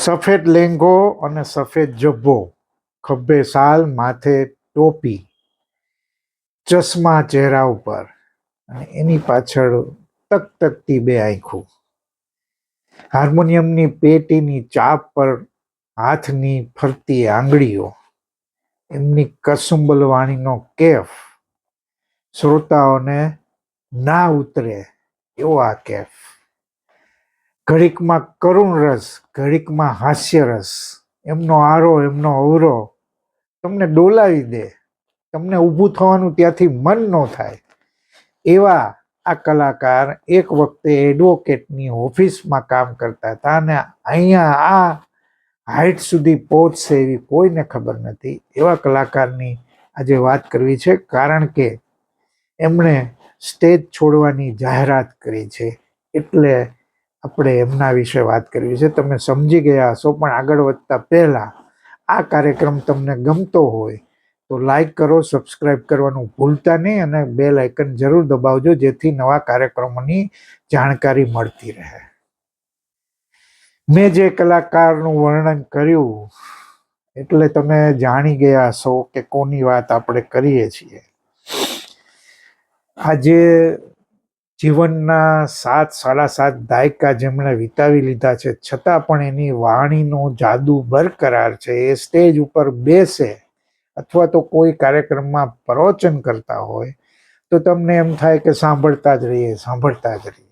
સફેદ લેંગો અને સફેદ જબ્બો, ખભે સાલ, માથે ટોપી, ચશ્મા ચહેરા ઉપર અને એની પાછળ તક તકતી બે આંખો. હાર્મોનિયમની પેટીની ચાપ પર હાથની ફરતી આંગળીઓ, એમની કસુંબલ વાણીનો કેફ, શ્રોતાઓને ના ઉતરે એવો આ કેફ. ઘડીકમાં કરુણ રસ, ઘડીકમાં હાસ્ય રસ. એમનો આરો, એમનો અવરો તમને ડોલાવી દે. તમને ઊભું થવાનું ત્યાંથી મન ન થાય. એવા આ કલાકાર એક વખતે એડવોકેટની ઓફિસમાં કામ કરતા હતા અને અહીંયા આ હાઈટ સુધી પહોંચશે એવી કોઈને ખબર નથી. એવા કલાકારની આજે વાત કરવી છે કારણ કે એમણે સ્ટેજ છોડવાની જાહેરાત કરી છે. એટલે આપણે એમના વિશે વાત કરવી છે. તમે સમજી ગયા હશો, પણ આગળ વધતા પહેલા આ કાર્યક્રમ તમને ગમતો હોય તો લાઈક કરો સબસ્ક્રાઇબ કરવાનું ભૂલતા નહીં અને બે લાઇકન જરૂર દબાવજો, જેથી નવા કાર્યક્રમોની જાણકારી મળતી રહે. મેં જે કલાકારનું વર્ણન કર્યું, એટલે તમે જાણી ગયા હશો કે કોની વાત આપણે કરીએ છીએ. આજે જીવનના સાત, સાડા સાત દાયકા જેમણે વિતાવી લીધા છે, છતાં પણ એની વાણીનો જાદુ બરકરાર છે. એ સ્ટેજ ઉપર બેસે અથવા તો કોઈ કાર્યક્રમમાં પ્રવચન કરતા હોય, તો તમને એમ થાય કે સાંભળતા જ રહીએ, સાંભળતા જ રહીએ.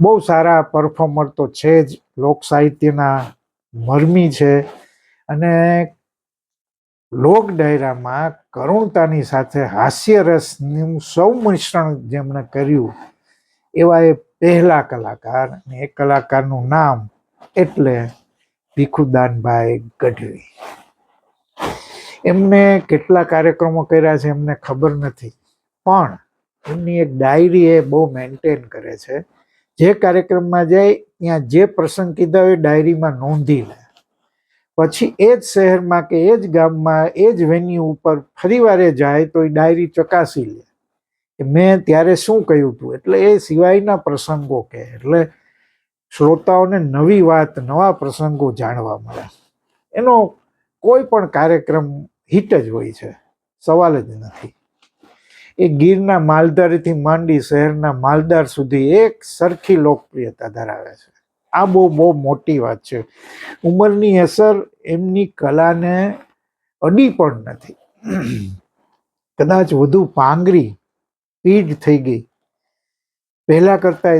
બહુ સારા પરફોર્મર તો છે જ. લોક સાહિત્યના મરમી છે. અને લોક ડાયરામાં કરુણતાની સાથે હાસ્યરસનું સૌ મિશ્રણ જેમણે કર્યું, એવા એ પહેલા કલાકાર અને એ કલાકારનું નામ એટલે ભીખુદાનભાઈ ગઢવી. એમને કેટલા કાર્યક્રમો કર્યા છે એમને ખબર નથી, પણ એમની એક ડાયરી એ બહુ મેન્ટેન કરે છે. જે કાર્યક્રમમાં જાય, ત્યાં જે પ્રસંગ કીધા હોય ડાયરીમાં નોંધી લે. પછી એ જ શહેરમાં કે એ જ ગામમાં, એ જ વેન્યુ ઉપર ફરીવારે જાય તો એ ડાયરી ચકાસી લે. કે મેં ત્યારે શું કહ્યું હતું એટલે એ સિવાયના પ્રસંગો કે, એટલે શ્રોતાઓને નવી વાત, નવા પ્રસંગો જાણવા મળે. એનો કોઈ પણ કાર્યક્રમ હિટ જ હોય છે. સવાલ જ નથી. એ ગીરના માલધારીથી માંડી શહેરના માલદાર સુધી એક સરખી લોકપ્રિયતા ધરાવે છે. આ બહુ બહુ મોટી વાત છે. ઉંમરની અસર એમની કલાને અડી પણ નથી. કદાચ વધુ પાંગરી પીઢ થઈ ગઈ. પહેલા કરતા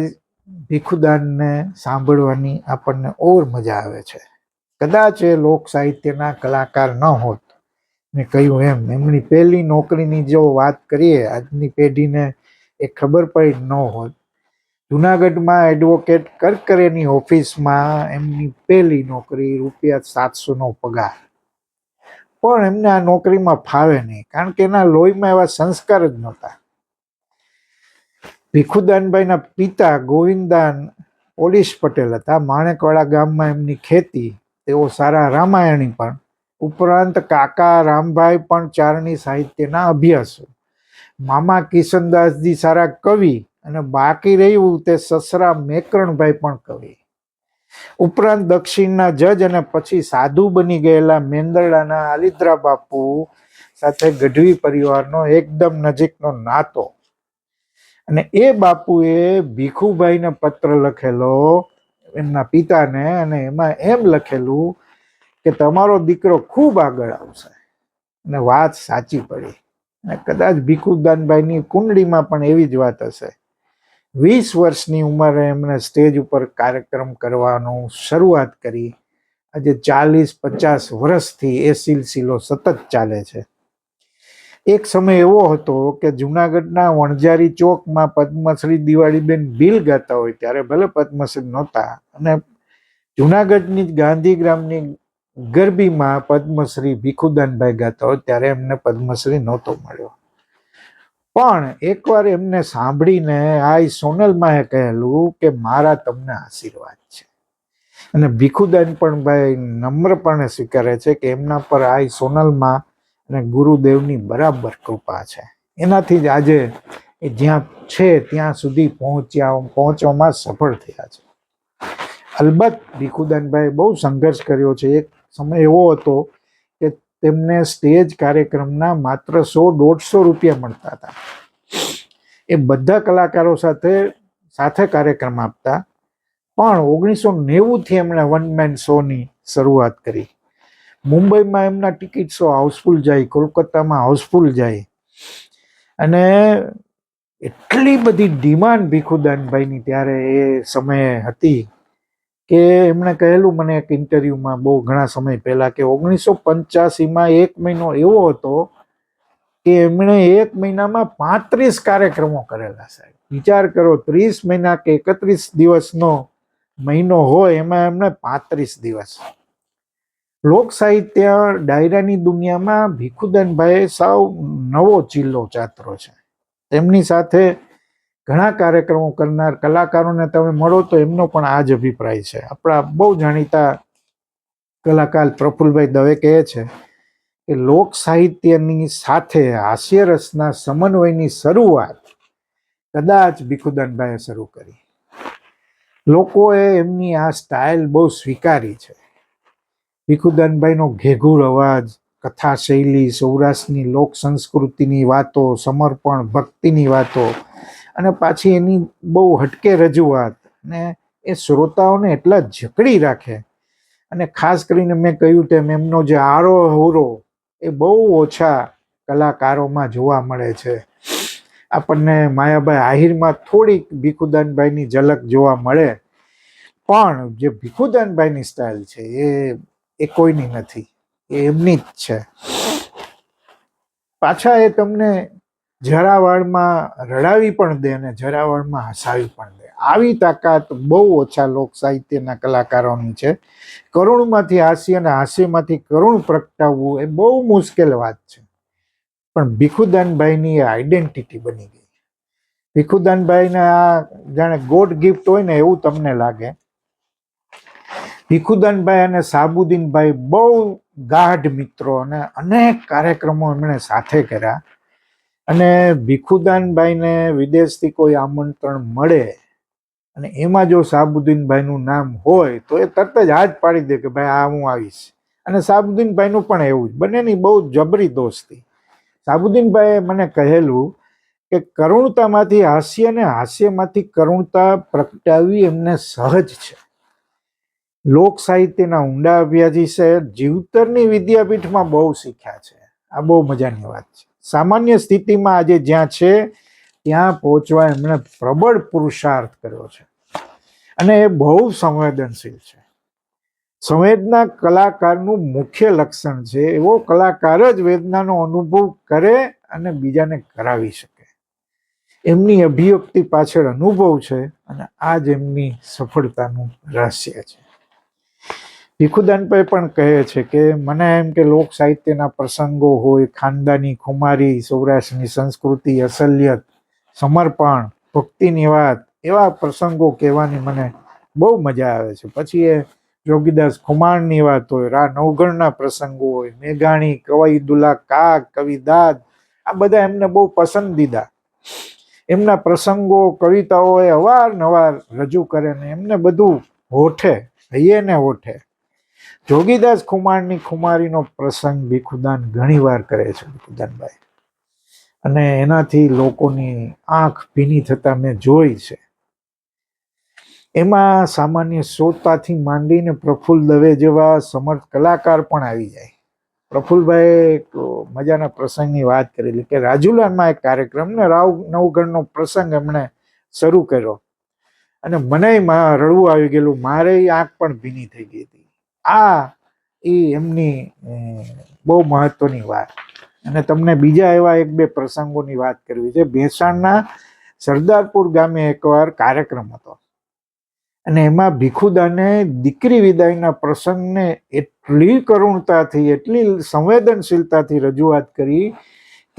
ભીખુદાનને સાંભળવાની આપણને ઓર મજા આવે છે. કદાચ એ લોક સાહિત્યના કલાકાર ન હોત. મેં કહ્યું એમ, એમની પહેલી નોકરીની જો વાત કરીએ, આજની પેઢીને એ ખબર પડી ન હોત. જુનાગઢમાં એડવોકેટ કરકરેની ઓફિસમાં એમની પહેલી નોકરી રૂપિયા સાતસોનો પગાર. પણ એમને આ નોકરીમાં ફાવે નહીં, કારણ કે એના લોહીમાં એવા સંસ્કાર જ નહોતા. ભીખુદાનભાઈના પિતા ગોવિંદાન પોલીસ પટેલ હતા. માણેકવાડા ગામમાં એમની ખેતી, તેઓ સારા રામાયણી પણ. ઉપરાંત કાકા રામભાઈ પણ ચારણી સાહિત્યના અભ્યાસો. મામા કિશનદાસજી સારા કવિ અને બાકી રહ્યું તે સસરા મેકરણભાઈ પણ કવિ ઉપરાંત દક્ષિણના જજ અને પછી સાધુ બની ગયેલા મેંદરડાના આલિદ્રા બાપુ સાથે ગઢવી પરિવારનો એકદમ નજીકનો નાતો. અને એ બાપુએ ભીખુભાઈને પત્ર લખેલો, એમના પિતાને અને એમાં એમ લખેલું કે તમારો દીકરો ખૂબ આગળ આવશે. અને વાત સાચી પડી. અને કદાચ ભીખુદાનભાઈની કુંડળીમાં પણ એવી જ વાત હશે. વીસ વર્ષની ઉંમરે એમણે સ્ટેજ ઉપર કાર્યક્રમ કરવાનું શરૂઆત કરી. આજે ચાલીસ પચાસ વર્ષથી એ સિલસિલો સતત ચાલે છે. એક સમય એવો હતો કે જુનાગઢના વણઝારી ચોકમાં પદ્મશ્રી દિવાળીબેન બિલ ગાતા હોય ત્યારે ભલે પદ્મશ્રી નહોતા અને જુનાગઢની ગાંધીગ્રામની ગરબીમાં પદ્મશ્રી ભીખુદાનભાઈ ગાતા હોય ત્યારે એમને પદ્મશ્રી નહોતો મળ્યો. પણ એકવાર એમને સાંભળીને આ એ કહેલું કે મારા તમને આશીર્વાદ છે. અને ભીખુદાન પણ ભાઈ નમ્રપણે સ્વીકારે છે કે એમના પર આ સોનલમાં અને ગુરુદેવની બરાબર કૃપા છે. એનાથી જ આજે એ જ્યાં છે ત્યાં સુધી પહોંચ્યા, પહોંચવામાં સફળ થયા છે. અલબત્ત ભીખુદાનભાઈ બહુ સંઘર્ષ કર્યો છે. એક સમય એવો હતો તેમને સ્ટેજ કાર્યક્રમના માત્ર સો દોઢસો રૂપિયા મળતા હતા. એ બધા કલાકારો સાથે સાથે કાર્યક્રમ આપતા, પણ ઓગણીસો નેવુંથી એમણે વન મેન શોની શરૂઆત કરી. મુંબઈમાં એમના ટિકિટ શો હાઉસફુલ જાય, કોલકાતામાં હાઉસફુલ જાય. અને એટલી બધી ડિમાન્ડ ભીખુદાનભાઈની ત્યારે એ સમયે હતી. કે એમણે કહેલું મને એક ઇન્ટરવ્યુમાં બહુ ઘણા સમય પહેલા કે ઓગણીસો પંચ્યાસીમાં એક મહિનો એવો હતો કે એમણે એક મહિનામાં પાંત્રીસ કાર્યક્રમો કરેલા સાહેબ. વિચાર કરો, ત્રીસ મહિના કે એકત્રીસ દિવસનો મહિનો હોય, એમાં એમણે પાંત્રીસ દિવસ. લોક સાહિત્ય ડાયરાની દુનિયામાં ભીખુદાનભાઈ સાવ નવો ચિલ્લો ચાતરો છે. તેમની સાથે ઘણા કાર્યક્રમો કરનાર કલાકારોને તમે મળો તો એમનો પણ આ જ અભિપ્રાય છે. આપણા બહુ જાણીતા કલાકાર પ્રફુલભાઈ દવે કહે છે કે લોક સાહિત્યની સાથે હાસ્યરસના સમન્વયની શરૂઆત કદાચ ભીખુદાનભાઈએ શરૂ કરી. લોકોએ એમની આ સ્ટાઇલ બહુ સ્વીકારી છે. ભીખુદાનભાઈનો ઘેઘુર અવાજ કથા શૈલી સૌરાષ્ટ્રની લોક સંસ્કૃતિની વાતો, સમર્પણ, ભક્તિની વાતો અને પાછી એની બહુ હટકે રજૂઆત ને એ શ્રોતાઓને એટલા જકડી રાખે. અને ખાસ કરીને મેં કહ્યું તેમ એમનો જે આરો હોરો એ બહુ ઓછા કલાકારોમાં જોવા મળે છે. આપણને માયાભાઈ આહિરમાં થોડીક ભીખુદાનભાઈની ઝલક જોવા મળે, પણ જે ભીખુદાનભાઈની સ્ટાઇલ છે એ એ કોઈની નથી. એ એમની જ છે. પાછા એ તમને જરાવાળમાં રડાવી પણ દે અને જરાવાળમાં હસાવી પણ દે. આવી તાકાત બહુ ઓછા લોક સાહિત્યના કલાકારોની છે. કરુણમાંથી હાસ્ય અને હાસ્યમાંથી કરુણ પ્રગટાવવું એ બહુ મુશ્કેલ વાત છે. પણ ભીખુદાનભાઈની આઈડેન્ટિટી બની ગઈ. ભીખુદાનભાઈને આ જાણે ગોડ ગિફ્ટ હોય ને એવું તમને લાગે. ભીખુદાનભાઈ અને સાબુદ્દીનભાઈ બહુ ગાઢ મિત્રો અને અનેક કાર્યક્રમો એમણે સાથે કર્યા. અને ભીખુદાનભાઈને વિદેશથી કોઈ આમંત્રણ મળે અને એમાં જો સાબુદ્દીનભાઈનું નામ હોય, તો એ તરત જ હાથ પાડી દે કે ભાઈ આ હું આવીશ. અને સાબુદ્દીનભાઈનું પણ એવું જ, બંનેની બહુ જબરી દોસ્તી. સાબુદ્દીનભાઈએ મને કહેલું કે કરુણતામાંથી હાસ્ય અને હાસ્યમાંથી કરુણતા પ્રગટાવવી એમને સહજ છે. લોક સાહિત્યના ઊંડા અભ્યાસી છે જીવતરની વિદ્યાપીઠમાં બહુ શીખ્યા છે. આ બહુ મજાની વાત છે. સામાન્ય સ્થિતિમાં આજે જ્યાં છે, ત્યાં પહોંચવા એમણે પ્રબળ પુરુષાર્થ કર્યો છે. અને એ બહુ સંવેદનશીલ છે. સંવેદના કલાકારનું મુખ્ય લક્ષણ છે, એવો કલાકાર જ વેદનાનો અનુભવ કરે અને બીજાને કરાવી શકે. એમની અભિવ્યક્તિ પાછળ અનુભવ છે અને આ જ એમની સફળતાનું રહસ્ય છે. ભીખુદાનભાઈ પણ કહે છે કે મને એમ કે લોક સાહિત્યના પ્રસંગો હોય, ખાનદાની ખુમારી, સૌરાષ્ટ્રની સંસ્કૃતિ, અસલિયત, સમર્પણ, ભક્તિની વાત, એવા પ્રસંગો કહેવાની મને બહુ મજા આવે છે. પછી એ જોગીદાસ ખુમાણની વાત હોય, રા નવગણના પ્રસંગો હોય, મેઘાણી, કવાઈ દુલા કાક કવિદાદ આ બધા એમને બહુ પસંદીદા એમના પ્રસંગો કવિતાઓ એ અવારનવાર રજૂ કરે ને એમને બધું હોઠે હૈયે ને હોઠે. જોગીદાસ ખુમાણની ખુમારીનો પ્રસંગ ભીખુદાન ઘણીવાર કરે છે ભીખુદાનભાઈ અને એનાથી લોકોની આંખ ભીની થતા મેં જોઈ છે. એમાં સામાન્ય શ્રોતાથી માંડીને પ્રફુલ્લ દવે જેવા સમર્થ કલાકાર પણ આવી જાય. પ્રફુલ્લભાઈ એક મજાના પ્રસંગની વાત કરેલી કે રાજુલાનમાં એક કાર્યક્રમ ને રાવ નવગણનો પ્રસંગ એમણે શરૂ કર્યો. અને મને રડવું આવી ગયેલું મારે આંખ પણ ભીની થઈ ગઈ હતી. આ એ એમની બહુ મહત્વની વાત. અને તમને બીજા એવા એક બે પ્રસંગોની વાત કરવી છે. ભેસાણના સરદારપુર ગામે એકવાર કાર્યક્રમ હતો. અને એમાં ભીખુદાને દીકરી વિદાયના પ્રસંગને એટલી કરુણતાથી, એટલી સંવેદનશીલતાથી રજૂઆત કરી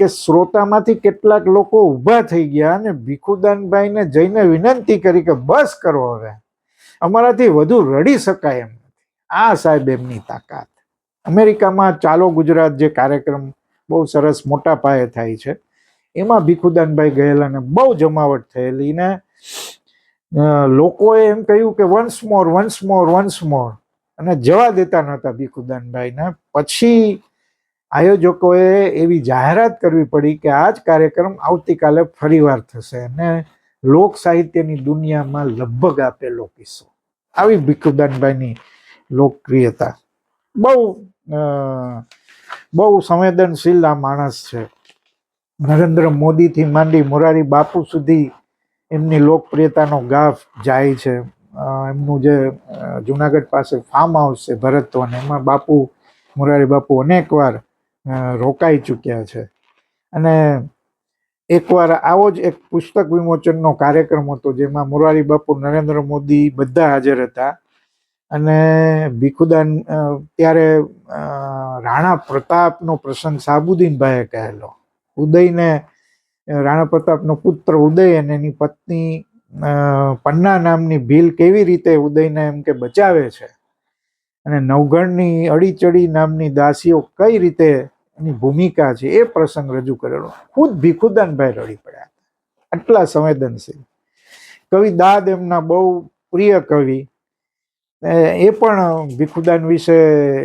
કે શ્રોતામાંથી કેટલાક લોકો ઊભા થઈ ગયા અને ભીખુદાનભાઈને જઈને વિનંતી કરી કે, બસ કરો હવે. અમારાથી વધુ રડી શકાય એમ. આ સાહેબ એમની તાકાત. અમેરિકામાં ચાલો ગુજરાત જે કાર્યક્રમ બહુ સરસ મોટા પાયે થાય છે, એમાં ભીખુદાનભાઈ ગયેલા ને બહુ જમાવટ થયેલી ને લોકોએ એમ કહ્યું કે once more once more once more અને જવા દેતા નહોતા ભીખુદાનભાઈને. પછી આયોજકોએ એવી જાહેરાત કરવી પડી કે આ જ કાર્યક્રમ આવતીકાલે ફરીવાર થશે અને લોક સાહિત્યની દુનિયામાં લગભગ આપેલો કિસ્સો. આવી ભીખુદાનભાઈની લોકપ્રિયતા. બહુ બહુ સંવેદનશીલ આ માણસ છે. નરેન્દ્ર મોદીથી માંડી મોરારી બાપુ સુધી એમની લોકપ્રિયતાનો ગાફ જાય છે. એમનું જે જુનાગઢ પાસે ફાર્મ હાઉસ છે ભરતવન એમાં બાપુ, મોરારી બાપુ અનેકવાર રોકાઈ ચૂક્યા છે. અને એકવાર આવો જ એક પુસ્તક વિમોચનનો કાર્યક્રમ હતો, જેમાં મોરારી બાપુ, નરેન્દ્ર મોદી બધા હાજર હતા. અને ભીખુદાન ત્યારે રાણા પ્રતાપનો પ્રસંગ સાબુદ્દીનભાઈએ કહેલો. ઉદયને રાણા પ્રતાપનો પુત્ર ઉદય અને એની પત્ની પન્ના નામની ભીલ કેવી રીતે ઉદયને એમ કે બચાવે છે? અને નવગણની અડીચડી નામની દાસીઓ કઈ રીતે એની ભૂમિકા છે એ પ્રસંગ રજૂ કરેલો. ખુદ ભીખુદાનભાઈ રડી પડ્યા આટલા સંવેદનશીલ. કવિ દાદ એમના બહુ પ્રિય કવિ એ પણ ભીખુદાન વિશે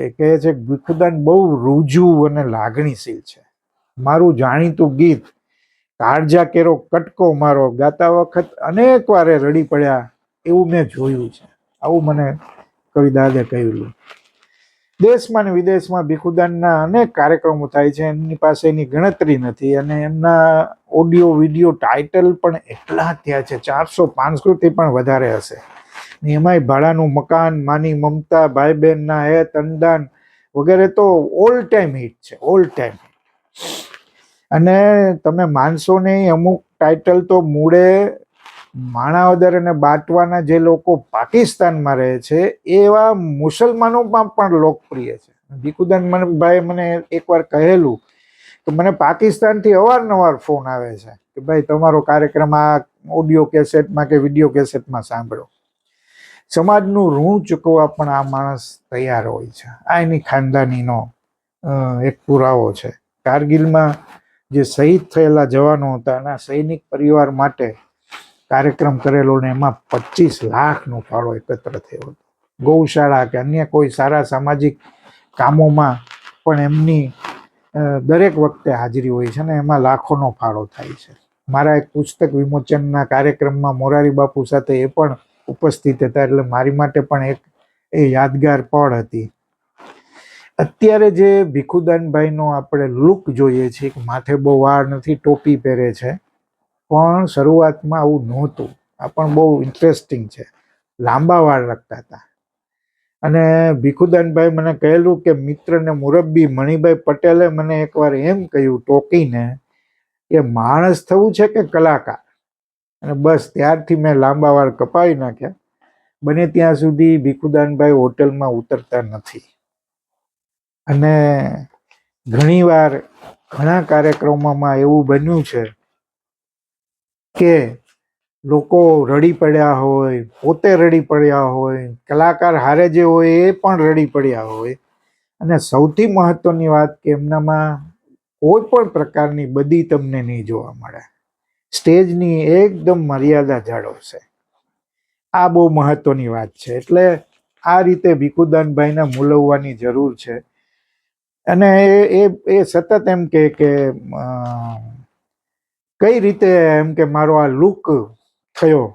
કહે છે કે ભીખુદાન બહુ રૂજુ અને લાગણીશીલ છે. મારું જાણીતું ગીત, કાળજા કેરો કટકો મારો ગાતા વખત અનેક વારે રડી પડ્યા એવું મેં જોયું છે. આવું મને કવિ દાદે કહેલું. દેશમાં ને વિદેશમાં ભીખુદાનના અનેક કાર્યક્રમો થાય છે. એમની પાસે એની ગણતરી નથી અને એમના ઓડિયો, વિડિયો, ટાઇટલ પણ એટલા થયા છે. ચારસો પાંચસોથી પણ વધારે હશે. ને એમાંય ભાડાનું મકાન, માની મમતા ભાઈ બહેનના હેત અંદાન વગેરે તો ઓલ ટાઈમ હિટ છે ઓલ ટાઈમ અને તમે માનશો નહીં, અમુક ટાઇટલ તો મૂળે માણાવદર અને બાટવાના જે લોકો પાકિસ્તાનમાં રહે છે, એવા મુસલમાનોમાં પણ લોકપ્રિય છે. ભીખુદાન ભાઈ મને એકવાર કહેલું કે મને પાકિસ્તાનથી અવારનવાર ફોન આવે છે કે ભાઈ તમારો કાર્યક્રમ આ ઓડિયો કેસેટમાં કે વીડિયો કેસેટમાં સાંભળો. સમાજનું ઋણ ચૂકવવા પણ આ માણસ તૈયાર હોય છે. આ એની ખાનદાનીનો એક પુરાવો છે. કારગિલમાં જે શહીદ થયેલા જવાનો હતા અને સૈનિક પરિવાર માટે કાર્યક્રમ કરેલો ને એમાં પચીસ લાખનો ફાળો એકત્ર થયો હતો. ગૌશાળા કે અન્ય કોઈ સારા સામાજિક કામોમાં પણ એમની દરેક વખતે હાજરી હોય છે ને એમાં લાખોનો ફાળો થાય છે. મારા એક પુસ્તક વિમોચનના કાર્યક્રમમાં મોરારી બાપુ સાથે એ પણ ઉપસ્થિત હતા એટલે મારી માટે પણ એક એ યાદગાર પળ હતી. અત્યારે જે ભીખુદાનભાઈનો આપણે લુક જોઈએ છીએ માથે બહુ વાળ નથી ટોપી પહેરે છે, પણ શરૂઆતમાં આવું નહોતું. આ પણ બહુ ઇન્ટરેસ્ટિંગ છે. લાંબા વાળ રાખતા હતા. અને ભીખુદાનભાઈ મને કહેલું કે મિત્રને મુરબ્બી મણિભાઈ પટેલે મને એકવાર એમ કહ્યું ટોકીને કે માણસ થવું છે કે કલાકાર? અને બસ ત્યારથી મેં લાંબા વાળ કપાવી નાખ્યા. બને ત્યાં સુધી ભીખુદાનભાઈ હોટલમાં ઉતરતા નથી. અને ઘણીવાર ઘણા કાર્યક્રમોમાં એવું બન્યું છે કે લોકો રડી પડ્યા હોય, પોતે રડી પડ્યા હોય, કલાકાર હારે જે હોય એ પણ રડી પડ્યા હોય. અને સૌથી મહત્વની વાત કે એમનામાં કોઈ પણ પ્રકારની બદી તમને નહીં જોવા મળે. સ્ટેજની એકદમ મર્યાદા જાળવશે આ બહુ મહત્વની વાત છે. એટલે આ રીતે ભીખુદાનભાઈને મૂલવવાની જરૂર છે. અને એ એ એ સતત એમ કે કે કઈ રીતે એમ કે મારો આ લુક થયો,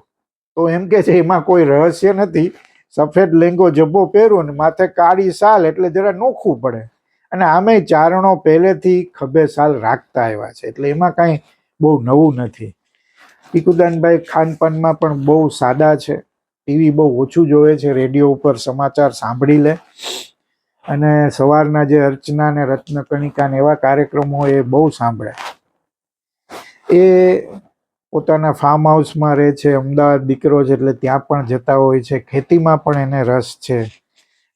તો એમ કે છે એમાં કોઈ રહસ્ય નથી. સફેદ લેંગો જબ્બો પહેરું ને માથે કાળી સાલ એટલે જરા નોખું પડે. અને આમે ચારણો પહેલેથી ખભે સાલ રાખતા આવ્યા છે. એટલે એમાં કાંઈ બહુ નવું નથી. ભીખુદાનભાઈ ખાનપાનમાં પણ બહુ સાદા છે. ટીવી બહુ ઓછું જોવે છે, રેડિયો ઉપર સમાચાર સાંભળી લે. અને સવારના જે અર્ચના ને રત્નકણિકા ને એવા કાર્યક્રમો એ બહુ સાંભળે. એ પોતાના ફાર્મ હાઉસમાં રહે છે, અમદાવાદ દીકરો છે, એટલે ત્યાં પણ જતા હોય છે. ખેતીમાં પણ એને રસ છે.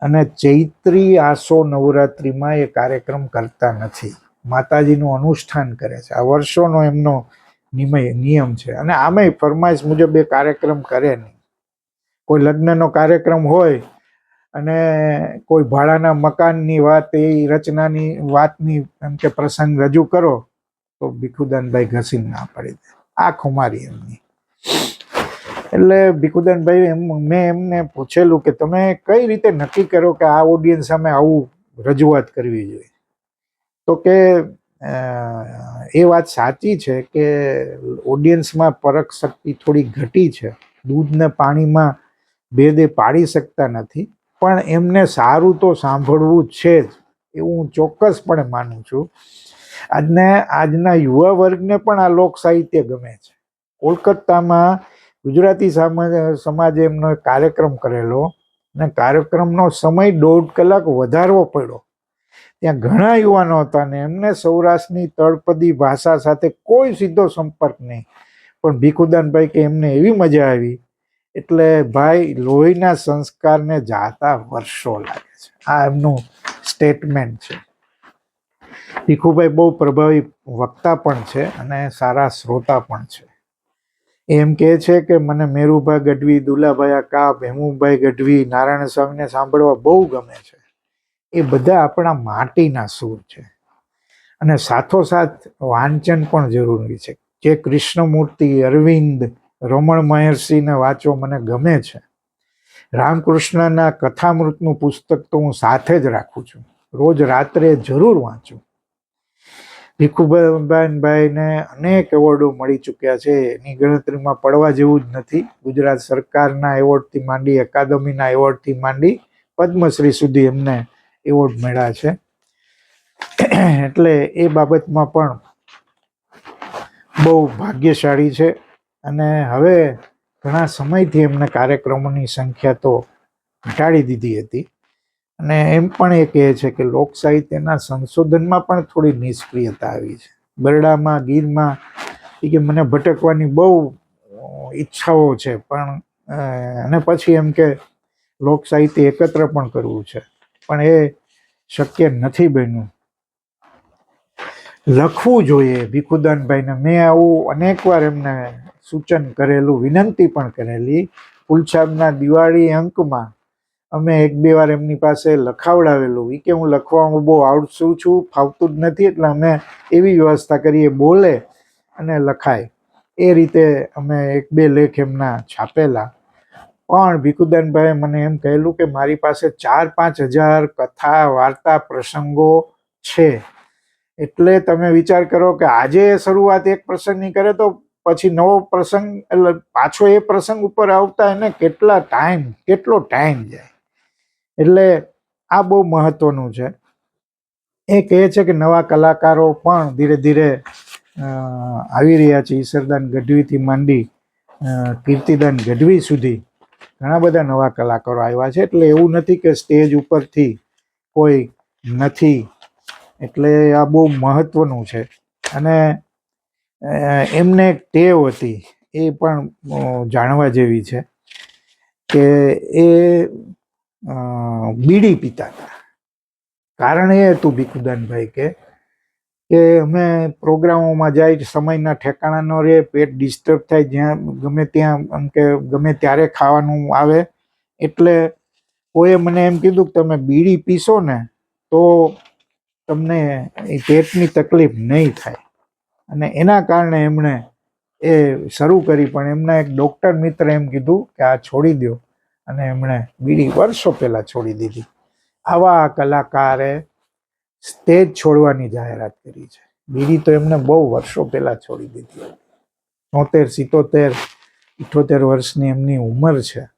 અને ચૈત્રી આસો નવરાત્રિમાં એ કાર્યક્રમ કરતા નથી. માતાજીનું અનુષ્ઠાન કરે છે. આ વર્ષોનો એમનો નિમય, નિયમ છે. અને આમેય ફરમાઈશ મુજબ એ કાર્યક્રમ કરે નહીં. કોઈ લગ્નનો કાર્યક્રમ હોય અને કોઈ ભાડાના મકાનની વાત, એ રચનાની વાતની એમ કે પ્રસંગ રજૂ કરો, તો ભીખુદાનભાઈ ઘસીને ના પાડી દે. આ ખુમારી એમની. એટલે ભીખુદાનભાઈ એમ, મેં એમને પૂછેલું કે તમે કઈ રીતે નક્કી કરો કે આ ઓડિયન્સ સામે આવું રજૂઆત કરવી જોઈએ? તો કે એ વાત સાચી છે કે ઓડિયન્સમાં પરખ શક્તિ થોડી ઘટી છે. દૂધને પાણીમાં ભેદે પાડી શકતા નથી. પણ એમને સારું તો સાંભળવું છે જ, એવું હું ચોક્કસપણે માનું છું. આજને, આજના યુવા વર્ગને પણ આ લોક સાહિત્ય ગમે છે. કોલકાતામાં ગુજરાતી સમાજ એમનો કાર્યક્રમ કરેલો, અને કાર્યક્રમનો સમય દોઢ કલાક વધારવો પડ્યો. ત્યાં ઘણા યુવાનો હતા ને એમને સૌરાષ્ટ્રની તળપદી ભાષા સાથે કોઈ સીધો સંપર્ક નહીં. પણ ભીખુદાનભાઈ કે એમને એવી મજા આવી. એટલે ભાઈ, લોહીના સંસ્કારને જાતા વર્ષો લાગે છે. આ એમનું સ્ટેટમેન્ટ છે. ભીખુભાઈ બહુ પ્રભાવી વક્તા પણ છે અને સારા શ્રોતા પણ છે. એમ કહે છે કે મને મેરુભાઈ ગઢવી, દુલાભાઈ કાપ હેમુભાઈ ગઢવી, નારાયણ સ્વામીને સાંભળવા બહુ ગમે છે. એ બધા આપણા માટીના સૂર છે. અને સાથોસાથ વાંચન પણ જરૂરી છે. જે કૃષ્ણમૂર્તિ અરવિંદ, રમણ મહર્ષિને વાંચવો મને ગમે છે. રામકૃષ્ણના કથામૃતનું પુસ્તક તો હું સાથે જ રાખું છું. રોજ રાત્રે જરૂર વાંચું. ભીખુભાઈભાઈને અનેક એવોર્ડો મળી ચૂક્યા છે. એની ગણતરીમાં પડવા જેવું જ નથી. ગુજરાત સરકારના એવોર્ડથી માંડી અકાદમીના એવોર્ડથી માંડી, પદ્મશ્રી સુધી એમને એવોર્ડ મળ્યા છે. એટલે એ બાબતમાં પણ બહુ ભાગ્યશાળી છે. અને હવે ઘણા સમયથી એમને કાર્યક્રમોની સંખ્યા તો ઘટાડી દીધી હતી. અને એમ પણ એ કહે છે કે લોક સાહિત્યના સંશોધનમાં પણ થોડી નિષ્ક્રિયતા આવી છે. બરડામાં, ગીરમાં, એ કે મને ભટકવાની બહુ ઈચ્છાઓ છે, પણ અને પછી એમ કે લોક સાહિત્ય એકત્ર પણ કરવું છે. પણ એ શક્ય નથી બન્યું. લખવું જોઈએ ભીખુદાનભાઈને. મેં આવું અનેકવાર એમને સૂચન કરેલું, વિનંતી પણ કરેલી. ફૂલછાબના દિવાળી અંકમાં અમે એક બે વાર એમની પાસે લખાવડાવેલું. એ કે હું લખવામાં બહુ આવડશું છું, ફાવતું જ નથી, એટલે અમે એવી વ્યવસ્થા કરીએ, બોલે અને લખાય. એ રીતે અમે એક બે લેખ એમના છાપેલા. પણ ભીખુદાનભાઈએ મને એમ કહેલું કે મારી પાસે ચાર પાંચ હજાર કથા, વાર્તા, પ્રસંગો છે. એટલે તમે વિચાર કરો કે આજે શરૂઆત એક પ્રસંગની કરે તો પછી નવો પ્રસંગ, એટલે પાછો એ પ્રસંગ ઉપર આવતા એને કેટલા ટાઈમ, કેટલો ટાઈમ જાય. એટલે આ બહુ મહત્વનું છે. એ કહે છે કે નવા કલાકારો પણ ધીરે ધીરે આવી રહ્યા છે ઈશ્વરદાન ગઢવીથી માંડી કીર્તિદાન ગઢવી સુધી. ઘણા બધા નવા કલાકારો આવ્યા છે. એટલે એવું નથી કે સ્ટેજ ઉપરથી કોઈ નથી. એટલે આ બહુ મહત્વનું છે. અને એમને એક ટેવ હતી, એ પણ જાણવા જેવી છે કે એ બીડી પીતા હતા. કારણ એ હતું ભીખુદાનભાઈ કે કે અમે પ્રોગ્રામોમાં જાય સમયના ઠેકાણા ન રહે, પેટ ડિસ્ટર્બ થાય, જ્યાં ગમે ત્યાં, એમ કે ગમે ત્યારે ખાવાનું આવે. એટલે કોઈએ મને એમ કીધું કે તમે બીડી પીશો ને, તો તમને પેટની તકલીફ નહીં થાય. અને એના કારણે એમણે એ શરૂ કરી, પણ એમના એક ડૉક્ટર મિત્ર એમ કીધું કે આ છોડી દો અને એમણે બીડી વર્ષો પહેલાં છોડી દીધી. આવા કલાકારે સ્ટેજ છોડવાની જાહેરાત કરી છે. બીડી તો એમને બહુ વર્ષો પહેલાં છોડી દીધી ચોતેર, સિત્તોતેર, ઇઠોતેર વર્ષની એમની ઉંમર છે.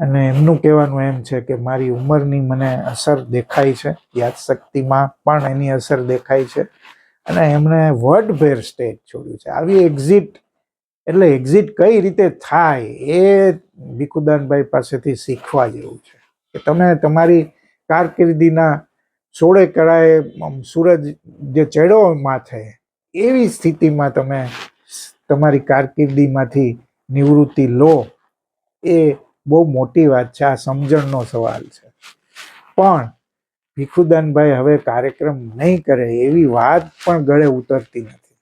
અને એમનું કહેવાનું એમ છે કે મારી ઉંમરની મને અસર દેખાય છે. યાદશક્તિમાં પણ એની અસર દેખાય છે. અને એમણે વર્ડભેર સ્ટેજ છોડ્યું છે. આવી એક્ઝિટ એટલે એક્ઝિટ કઈ રીતે થાય એ ભીખુદાનભાઈ પાસેથી શીખવા જેવું છે. કે તમે તમારી કારકિર્દીના સોળે આમ, સૂરજ જે ચડ્યો માથે, એવી સ્થિતિમાં તમે તમારી કારકિર્દીમાંથી નિવૃત્તિ લો, એ બહુ મોટી વાત છે. આ સમજણનો સવાલ છે. પણ ભીખુદાનભાઈ હવે કાર્યક્રમ નહીં કરે એવી વાત પણ ગળે ઉતરતી નથી.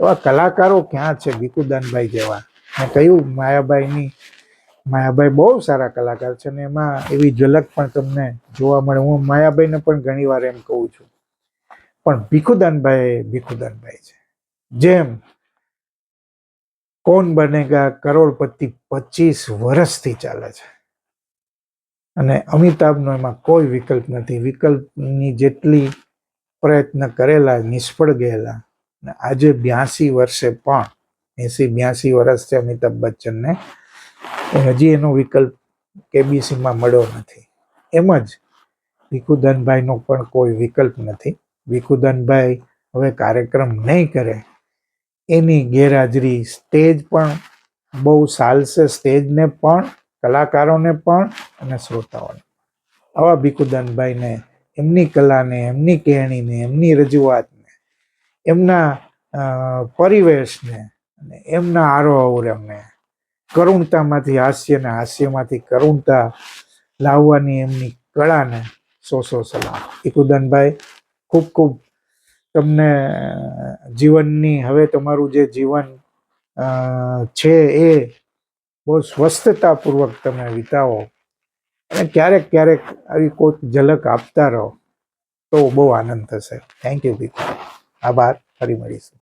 એવા કલાકારો ક્યાં છે ભીખુદાનભાઈ જેવા? મેં કહ્યું માયાભાઈની માયાભાઈ બહુ સારા કલાકાર છે અને એમાં એવી ઝલક પણ તમને જોવા મળે. હું માયાભાઈને પણ ઘણી વાર એમ કહું છું. પણ ભીખુદાનભાઈ ભીખુદાનભાઈ છે. જેમ કોણ બનેગા કરોડપતિ પચીસ વર્ષથી ચાલે છે. અને અમિતાભનો એમાં કોઈ વિકલ્પ નથી. વિકલ્પની જેટલી પ્રયત્ન કરેલા, નિષ્ફળ ગયેલા આજે બ્યાસી વર્ષે પણ, એસી બ્યાસી વર્ષ છે અમિતાભ બચ્ચનને હજી એનો વિકલ્પ કેબીસીમાં મળ્યો નથી. એમ જ ભીખુદાનભાઈનો પણ કોઈ વિકલ્પ નથી. ભીખુદાનભાઈ હવે કાર્યક્રમ નહીં કરે. એની ગેરહાજરી સ્ટેજ પણ બહુ સાલશે સ્ટેજને પણ, કલાકારોને પણ અને શ્રોતાઓને. આવા ભીખુદાનભાઈને, એમની કલાને, એમની કહેણીને, એમની રજૂઆતને, એમના પરિવેશને એમના આરોહને કરુણતામાંથી, હાસ્ય અને હાસ્યમાંથી કરુણતા લાવવાની એમની કળાને સો સો સલામ. ભીખુદાનભાઈ ખૂબ ખૂબ તમને જીવનની, હવે તમારું જે જીવન છે એ બહુ સ્વસ્થતાપૂર્વક તમે વિતાવો. અને ક્યારેક ક્યારેક આવી કોઈક ઝલક આપતા રહો, તો બહુ આનંદ થશે. થેન્ક યુ ભીખુ આભાર. ફરી મળીશું.